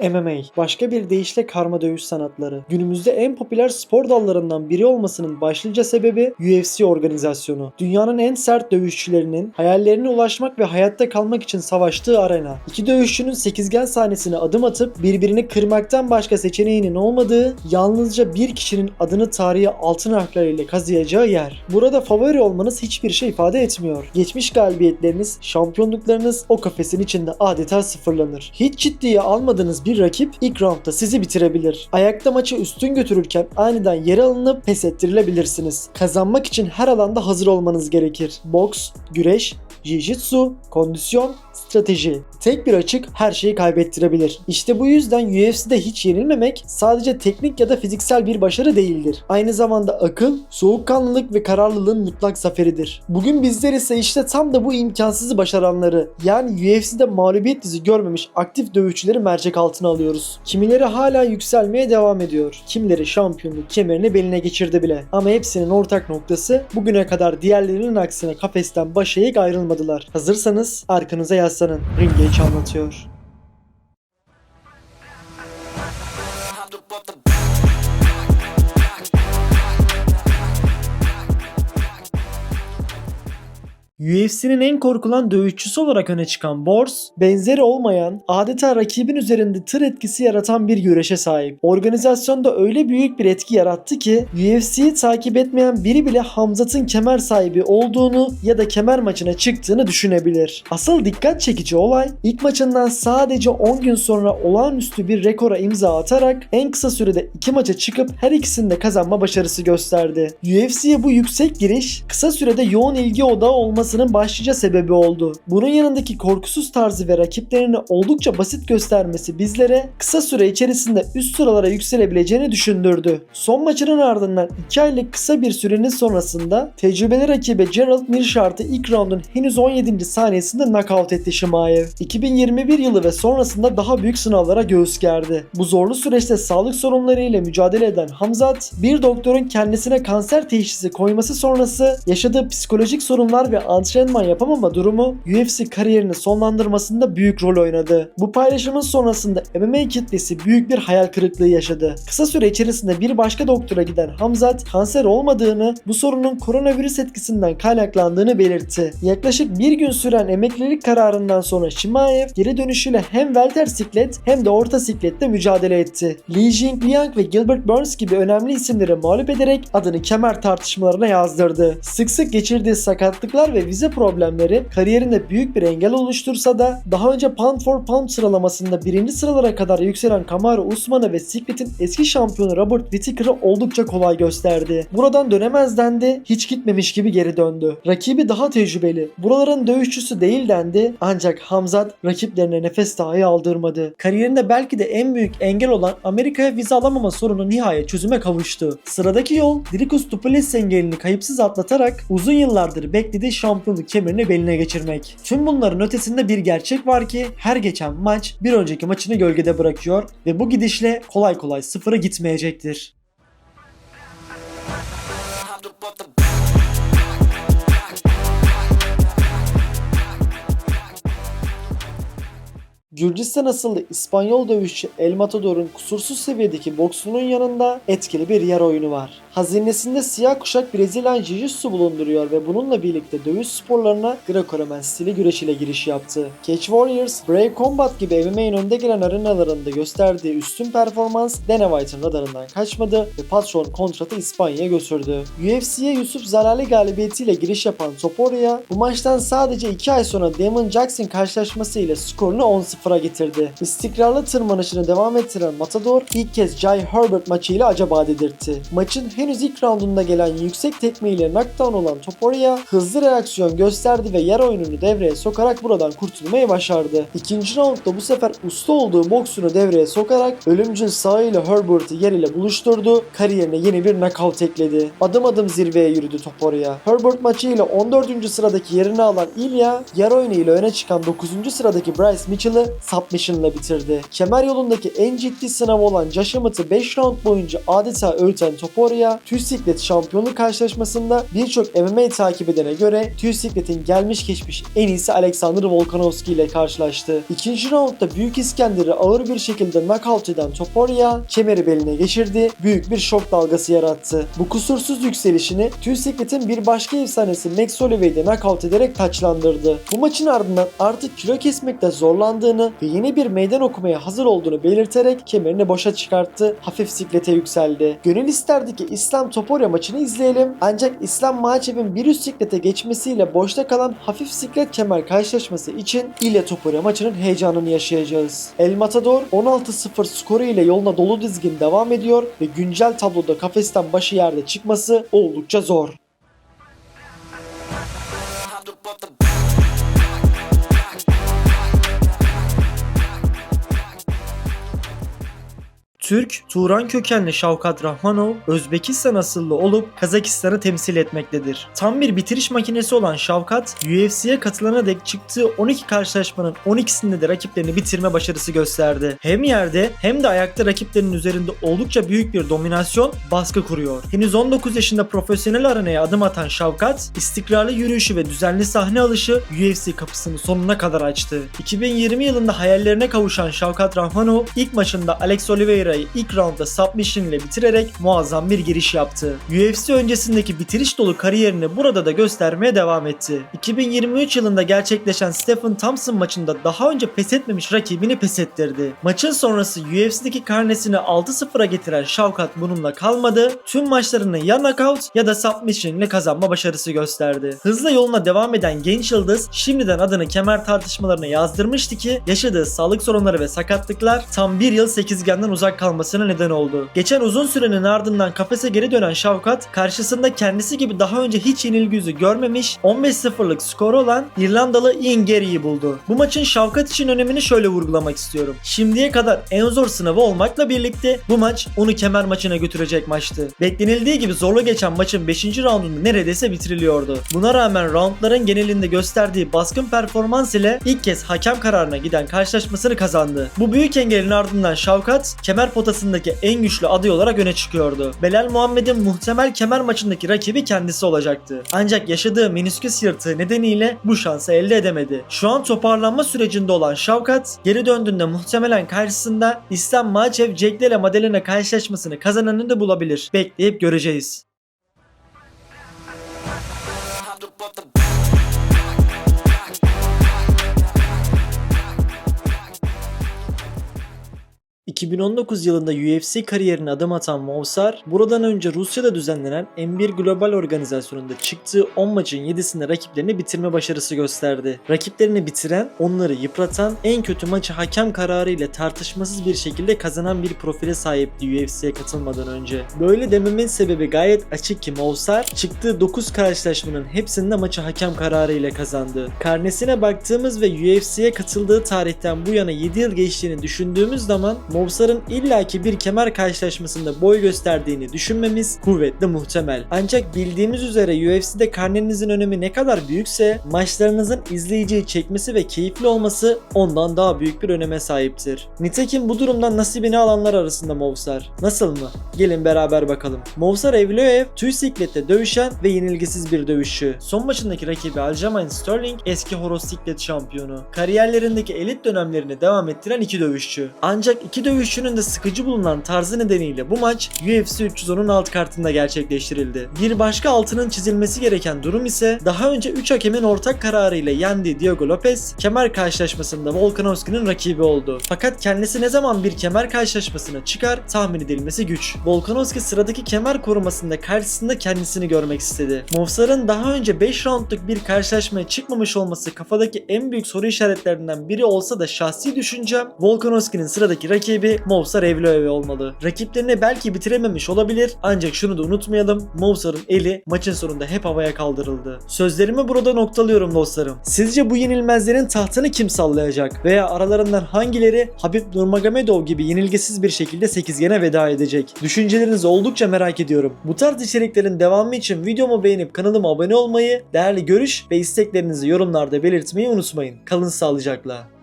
MMA, başka bir deyişle karma dövüş sanatları. Günümüzde en popüler spor dallarından biri olmasının başlıca sebebi UFC organizasyonu. Dünyanın en sert dövüşçülerinin hayallerine ulaşmak ve hayatta kalmak için savaştığı arena. İki dövüşçünün sekizgen sahnesine adım atıp birbirini kırmaktan başka seçeneğinin olmadığı, yalnızca bir kişinin adını tarihe altın harfleriyle kazıyacağı yer. Burada favori olmanız hiçbir şey ifade etmiyor. Geçmiş galibiyetleriniz, şampiyonluklarınız o kafesin içinde adeta sıfırlanır. Hiç ciddiye almadığınız bir rakip ilk roundda sizi bitirebilir. Ayakta maçı üstün götürürken aniden yere alınıp pes ettirilebilirsiniz. Kazanmak için her alanda hazır olmanız gerekir. Boks, güreş, jiu-jitsu, kondisyon, strateji. Tek bir açık her şeyi kaybettirebilir. İşte bu yüzden UFC'de hiç yenilmemek sadece teknik ya da fiziksel bir başarı değildir. Aynı zamanda akıl, soğukkanlılık ve kararlılığın mutlak zaferidir. Bugün bizler ise işte tam da bu imkansızı başaranları yani UFC'de mağlubiyet dizi görmemiş aktif dövüşçüleri mercek altına alıyoruz. Kimileri hala yükselmeye devam ediyor. Kimileri şampiyonluk kemerini beline geçirdi bile. Ama hepsinin ortak noktası bugüne kadar diğerlerinin aksine kafesten baş ayrılmadılar. Hazırsanız arkanıza yaslanın. Ring Geç anlatıyor. UFC'nin en korkulan dövüşçüsü olarak öne çıkan Bors, benzeri olmayan, adeta rakibin üzerinde tır etkisi yaratan bir güreşe sahip. Organizasyonda öyle büyük bir etki yarattı ki UFC'yi takip etmeyen biri bile Hamzat'ın kemer sahibi olduğunu ya da kemer maçına çıktığını düşünebilir. Asıl dikkat çekici olay ilk maçından sadece 10 gün sonra olağanüstü bir rekora imza atarak en kısa sürede iki maça çıkıp her ikisini de kazanma başarısı gösterdi. UFC'ye bu yüksek giriş kısa sürede yoğun ilgi odağı olmasının başlıca sebebi oldu. Bunun yanındaki korkusuz tarzı ve rakiplerini oldukça basit göstermesi bizlere kısa süre içerisinde üst sıralara yükselebileceğini düşündürdü. Son maçının ardından 2 aylık kısa bir sürenin sonrasında tecrübeli rakibi Gerald Meerschaert'ı ilk roundun henüz 17. saniyesinde knockout etti Shimaev. 2021 yılı ve sonrasında daha büyük sınavlara göğüs gerdi. Bu zorlu süreçte sağlık sorunlarıyla mücadele eden Hamzat, bir doktorun kendisine kanser teşhisi koyması sonrası yaşadığı psikolojik sorunlar ve antrenman yapamama durumu UFC kariyerini sonlandırmasında büyük rol oynadı. Bu paylaşımın sonrasında MMA kitlesi büyük bir hayal kırıklığı yaşadı. Kısa süre içerisinde bir başka doktora giden Hamzat kanser olmadığını, bu sorunun koronavirüs etkisinden kaynaklandığını belirtti. Yaklaşık bir gün süren emeklilik kararından sonra Shimaev geri dönüşüyle hem welter siklet hem de orta siklette mücadele etti. Li Jingliang ve Gilbert Burns gibi önemli isimleri mağlup ederek adını kemer tartışmalarına yazdırdı. Sık sık geçirdiği sakatlıklar ve vize problemleri kariyerinde büyük bir engel oluştursa da daha önce pound for pound sıralamasında birinci sıralara kadar yükselen Kamaru Usman'ı ve Siklet'in eski şampiyonu Robert Whittaker'ı oldukça kolay gösterdi. Buradan dönemez dendi, hiç gitmemiş gibi geri döndü. Rakibi daha tecrübeli. Buraların dövüşçüsü değil dendi ancak Hamzat rakiplerine nefes dahi aldırmadı. Kariyerinde belki de en büyük engel olan Amerika'ya vize alamama sorunu nihayet çözüme kavuştu. Sıradaki yol Dricus Duplessis engelini kayıpsız atlatarak uzun yıllardır beklediği şampiyonluk kemerini beline geçirmek. Tüm bunların ötesinde bir gerçek var ki her geçen maç bir önceki maçını gölgede bırakıyor ve bu gidişle kolay kolay sıfıra gitmeyecektir. Gürcistan asıllı İspanyol dövüşçü El Matador'un kusursuz seviyedeki boksunun yanında etkili bir yer oyunu var. Hazinesinde siyah kuşak Brezilyan Jiu-Jitsu bulunduruyor ve bununla birlikte dövüş sporlarına Greco-Roman stili güreş ile giriş yaptı. Cage Warriors, Brave Combat gibi MMA'nin önde gelen arenalarında gösterdiği üstün performans Dana White'ın radarından kaçmadı ve patron kontratı İspanya'ya götürdü. UFC'ye Yusuf Zalali galibiyetiyle giriş yapan Topuria bu maçtan sadece 2 ay sonra Damon Jackson karşılaşması ile skorunu 10-0'a getirdi. İstikrarlı tırmanışını devam ettiren Matador ilk kez Jai Herbert maçıyla acaba dedirtti. Maçın henüz ilk roundunda gelen yüksek tekmeyle knockdown olan Topuria hızlı reaksiyon gösterdi ve yer oyununu devreye sokarak buradan kurtulmayı başardı. İkinci roundda bu sefer usta olduğu boksunu devreye sokarak ölümcül sağıyla Herbert'ı yer ile buluşturdu, kariyerine yeni bir knockout ekledi. Adım adım zirveye yürüdü Topuria. Herbert maçıyla 14. sıradaki yerini alan Ilya, yer oyunu ile öne çıkan 9. sıradaki Bryce Mitchell'ı submission'la bitirdi. Kemer yolundaki en ciddi sınavı olan Jashamat'ı 5 round boyunca adeta öğüten Topuria, Tüysiklet şampiyonluk karşılaşmasında birçok MMA takip edene göre Tüysiklet'in gelmiş geçmiş en iyisi Alexander Volkanovski ile karşılaştı. İkinci roundda Büyük İskender'i ağır bir şekilde knockout eden Topuria, kemeri beline geçirdi, büyük bir şok dalgası yarattı. Bu kusursuz yükselişini Tüysiklet'in bir başka efsanesi Max Holloway'de knockout ederek taçlandırdı. Bu maçın ardından artık kilo kesmekte zorlandığını ve yeni bir meydan okumaya hazır olduğunu belirterek kemerini boşa çıkarttı, hafif siklete yükseldi. Gönül isterdi ki İslam Topuria maçını izleyelim ancak İslam Maçev'in bir üst siklete geçmesiyle boşta kalan hafif siklet kemer karşılaşması için ile Topuria maçının heyecanını yaşayacağız. El Matador 16-0 skoru ile yoluna dolu dizgin devam ediyor ve güncel tabloda kafesten başı yerde çıkması oldukça zor. Türk, Turan kökenli Şavkat Rahmanov, Özbekistan asıllı olup Kazakistan'ı temsil etmektedir. Tam bir bitiriş makinesi olan Şavkat, UFC'ye katılana dek çıktığı 12 karşılaşmanın 12'sinde de rakiplerini bitirme başarısı gösterdi. Hem yerde hem de ayakta rakiplerinin üzerinde oldukça büyük bir dominasyon, baskı kuruyor. Henüz 19 yaşında profesyonel arenaya adım atan Şavkat, istikrarlı yürüyüşü ve düzenli sahne alışı UFC kapısını sonuna kadar açtı. 2020 yılında hayallerine kavuşan Şavkat Rahmanov ilk maçında Alex Oliveira'yı ilk roundda submission ile bitirerek muazzam bir giriş yaptı. UFC öncesindeki bitiriş dolu kariyerini burada da göstermeye devam etti. 2023 yılında gerçekleşen Stephen Thompson maçında daha önce pes etmemiş rakibini pes ettirdi. Maçın sonrası UFC'deki karnesini 6-0'a getiren Şavkat bununla kalmadı. Tüm maçlarını ya knockout ya da submission ile kazanma başarısı gösterdi. Hızla yoluna devam eden genç yıldız şimdiden adını kemer tartışmalarına yazdırmıştı ki yaşadığı sağlık sorunları ve sakatlıklar tam bir yıl sekizgenden uzak kalmasına neden oldu. Geçen uzun sürenin ardından kafese geri dönen Şavkat karşısında kendisi gibi daha önce hiç yenilgi yüzü görmemiş 15-0'lık skoru olan İrlandalı Ian Gary'i buldu. Bu maçın Şavkat için önemini şöyle vurgulamak istiyorum. Şimdiye kadar en zor sınavı olmakla birlikte bu maç onu kemer maçına götürecek maçtı. Beklenildiği gibi zorlu geçen maçın 5. raundunda neredeyse bitiriliyordu. Buna rağmen roundların genelinde gösterdiği baskın performans ile ilk kez hakem kararına giden karşılaşmasını kazandı. Bu büyük engelin ardından Şavkat kemer potasındaki en güçlü aday olarak öne çıkıyordu. Belal Muhammed'in muhtemel kemer maçındaki rakibi kendisi olacaktı. Ancak yaşadığı menisküs yırtığı nedeniyle bu şansı elde edemedi. Şu an toparlanma sürecinde olan Şavkat geri döndüğünde muhtemelen karşısında İslam Maçev Jack Della Maddalena karşılaşmasını kazananını da bulabilir. Bekleyip göreceğiz. 2019 yılında UFC kariyerine adım atan Movsar, buradan önce Rusya'da düzenlenen M1 Global organizasyonunda çıktığı 10 maçın 7'sinde rakiplerini bitirme başarısı gösterdi. Rakiplerini bitiren, onları yıpratan, en kötü maçı hakem kararı ile tartışmasız bir şekilde kazanan bir profile sahipti UFC'ye katılmadan önce. Böyle dememin sebebi gayet açık ki Movsar, çıktığı 9 karşılaşmanın hepsinde maçı hakem kararı ile kazandı. Karnesine baktığımız ve UFC'ye katıldığı tarihten bu yana 7 yıl geçtiğini düşündüğümüz zaman Movsar'ın illaki bir kemer karşılaşmasında boy gösterdiğini düşünmemiz kuvvetli muhtemel. Ancak bildiğimiz üzere UFC'de karnenizin önemi ne kadar büyükse maçlarınızın izleyiciyi çekmesi ve keyifli olması ondan daha büyük bir öneme sahiptir. Nitekim bu durumdan nasibini alanlar arasında Movsar. Nasıl mı? Gelin beraber bakalım. Movsar Evloev, tüy siklette dövüşen ve yenilgisiz bir dövüşçü. Son maçındaki rakibi Aljamain Sterling eski horoz siklet şampiyonu. Kariyerlerindeki elit dönemlerini devam ettiren iki dövüşçü. Ancak iki dövüşçünün de sıkıcı bulunan tarzı nedeniyle bu maç UFC 310'un alt kartında gerçekleştirildi. Bir başka altının çizilmesi gereken durum ise daha önce 3 hakemin ortak kararıyla yendiği Diego Lopez kemer karşılaşmasında Volkanovski'nin rakibi oldu. Fakat kendisi ne zaman bir kemer karşılaşmasına çıkar tahmin edilmesi güç. Volkanovski sıradaki kemer korumasında karşısında kendisini görmek istedi. Movsar'ın daha önce 5 roundluk bir karşılaşmaya çıkmamış olması kafadaki en büyük soru işaretlerinden biri olsa da şahsi düşüncem Volkanovski'nin sıradaki rakibi Movsar Evloev olmalı. Rakiplerini belki bitirememiş olabilir ancak şunu da unutmayalım Movsar'ın eli maçın sonunda hep havaya kaldırıldı. Sözlerimi burada noktalıyorum dostlarım. Sizce bu yenilmezlerin tahtını kim sallayacak? Veya aralarından hangileri Habib Nurmagomedov gibi yenilgisiz bir şekilde sekizgene veda edecek? Düşüncelerinizi oldukça merak ediyorum. Bu tarz içeriklerin devamı için videomu beğenip kanalıma abone olmayı, değerli görüş ve isteklerinizi yorumlarda belirtmeyi unutmayın. Kalın sağlıcakla.